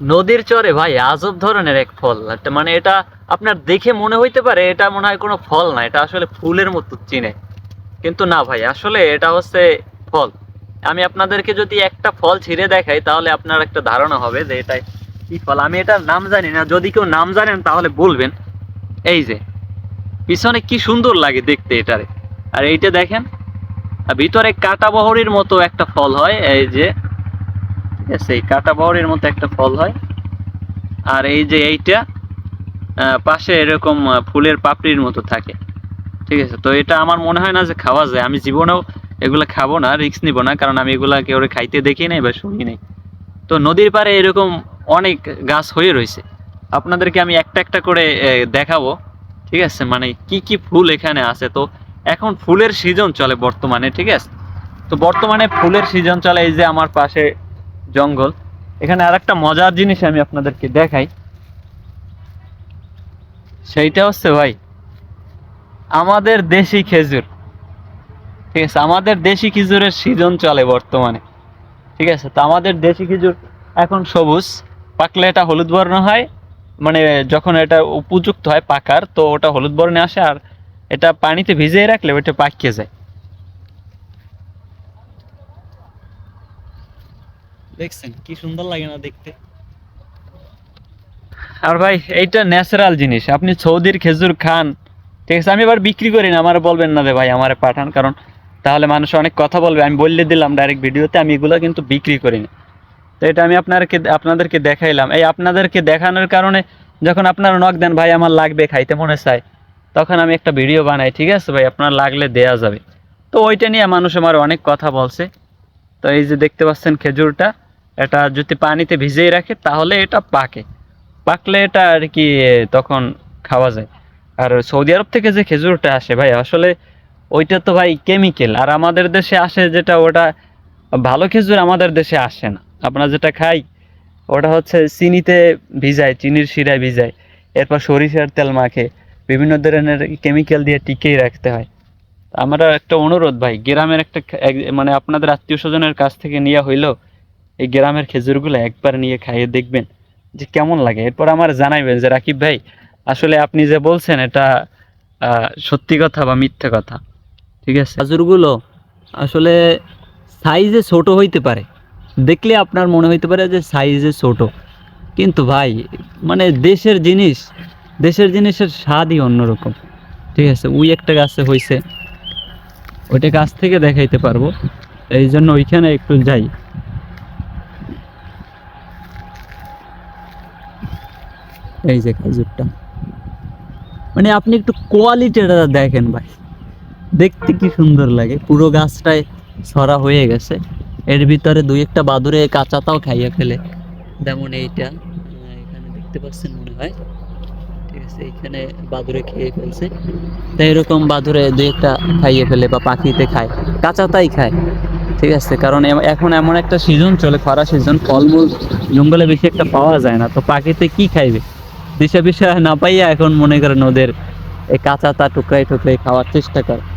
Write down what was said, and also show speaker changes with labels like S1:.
S1: নদীর চরে ভাই, আজব ধরনের এক ফল। মানে এটা আপনার দেখে মনে হইতে পারে এটা মনে হয় কোনো ফল না, এটা আসলে ফুলের মতো চিনে। কিন্তু না ভাই, আসলে এটা হচ্ছে ফল। আমি আপনাদেরকে যদি একটা ফল ছিঁড়ে দেখাই, তাহলে আপনার একটা ধারণা হবে যে এটা কি ফল। আমি এটার নাম জানি না, যদি কেউ নাম জানেন তাহলে বলবেন। এই যে, পিছনে কি সুন্দর লাগে দেখতে এটারে। আর এইটা দেখেন ভিতরে কাটা বহরির মতো একটা ফল হয়, এই যে ঠিক আছে, এই কাটা বহরের মতো একটা ফল হয়। আর এই যে এইটা পাশে এরকম ফুলের পাপড়ির মতো থাকে। ঠিক আছে, তো এটা আমার মনে হয় না যে খাওয়া যায়। আমি জীবনেও এগুলো খাব না, রিস্ক নিব না, কারণ আমি এগুলা কেউ খাইতে দেখি নাই বা শুনি নাই। তো নদীর পাড়ে এরকম অনেক গাছ হয়ে রয়েছে। আপনাদেরকে আমি একটা একটা করে দেখাবো। ঠিক আছে মানে কি কি ফুল এখানে আছে। তো এখন ফুলের সিজন চলে বর্তমানে, ঠিক আছে? তো বর্তমানে ফুলের সিজন চলে, এই যে আমার পাশে জঙ্গল। এখানে আর একটা মজার জিনিস আমি আপনাদেরকে দেখাই। সেইটা হচ্ছে ভাই, আমাদের দেশি খেজুর। ঠিক আছে, আমাদের দেশি খেজুরের সিজন চলে বর্তমানে। ঠিক আছে, তো আমাদের দেশি খেজুর এখন সবুজ, পাকলে এটা হলুদ বর্ণ হয়। মানে যখন এটা উপযুক্ত হয় পাকার, তো ওটা হলুদ বর্ণে আসে আর এটা পানিতে ভিজিয়ে রাখলে ওটা পাকিয়ে যায়। দেখছেন, কি সুন্দর লাগে না দেখতে। আর ভাই, এইটা ন্যাচারাল জিনিস। আপনি সৌদির খেজুর খান, ঠিক আছে? আমি এবার বিক্রি করি না, আমার বলবেন না রে ভাই আমারে পাঠান, কারণ তাহলে মানুষ অনেক কথা বলবে। আমি বললে দিলাম ডাইরেক্ট ভিডিওতে, আমি এগুলো কিন্তু বিক্রি করি না। তো এটা আমি আপনাদেরকে আপনাদেরকে দেখাইলাম। এই আপনাদেরকে দেখানোর কারণে যখন আপনারা নক দেন, ভাই, আমার লাগবে, খাইতে মনে চায়, তখন আমি একটা ভিডিও বানাই, ঠিক আছে ভাই, আপনার লাগলে দেয়া যাবে। তো ওইটা নিয়ে মানুষ আমার অনেক কথা বলছে। তো এই যে দেখতে পাচ্ছেন খেজুরটা এটা যদি পানিতে ভিজিয়ে রাখে, তাহলে এটা পাকে। পাকলে এটা আর কি তখন খাওয়া যায়। আর সৌদি আরব থেকে যে খেজুরটা আসে, ভাই, আসলে ওইটা তো ভাই কেমিক্যাল আর আমাদের দেশে আসে যেটা, ওটা ভালো খেজুর আমাদের দেশে আসে না। আপনারা যেটা খাই, ওটা হচ্ছে চিনিতে ভিজায়, চিনির শিরায় ভিজায়। এরপর সরিষার তেল মাখে। বিভিন্ন ধরনের কেমিক্যাল দিয়ে টিকেই রাখতে হয়। আমার একটা অনুরোধ ভাই, গ্রামের একটা মানে আপনাদের আত্মীয় স্বজনের কাছ থেকে নেওয়া হইল এই গ্রামের খেজুরগুলো একবার নিয়ে খাইয়ে দেখবেন যে কেমন লাগে। এরপর আমার জানাইবেন যে, রাকিব ভাই, আসলে আপনি যে বলছেন এটা সত্যি কথা বা মিথ্যে কথা? ঠিক আছে? খেজুরগুলো আসলে সাইজে ছোট হইতে পারে। দেখলে আপনার মনে হইতে পারে যে সাইজে ছোট। কিন্তু ভাই মানে দেশের জিনিস, দেশের জিনিসের স্বাদই অন্যরকম। ঠিক আছে? ওই একটা গাছে হইছে। ওইটা গাছ থেকে দেখাইতে পারব। এই জন্য ওইখানে একটু যাই। এই যে খেজুরটা। মানে আপনি একটু কোয়ালিটিটা দেখেন ভাই। দেখতে কি সুন্দর লাগে। পুরো গাছটায় ছড়া হয়ে গেছে। এর ভিতরে দুই একটা বাদুরে কাঁচাতাও খাইয়ে ফেলে। যেমন এইটা। এখানে দেখতে পাচ্ছেন মনে হয়। ঠিক আছে এইখানে বাদুরে খেয়ে ফেলছে। তাই এরকম বাদুরে দুই একটা খাইয়ে ফেলে বা পাখিতে খায়। কাঁচাতাই খায়। ঠিক আছে, কারণ এখন এমন একটা সিজন চলে, খরা সিজন ফলমূল, জঙ্গলে বেশি একটা পাওয়া যায় না। তো পাখিতে কি খাইবে? দিশা বিষয় না পাইয়া এখন মনে করেন ওদের এই কাঁচা তা টুকরাই টুকরাই খাওয়ার চেষ্টা করে।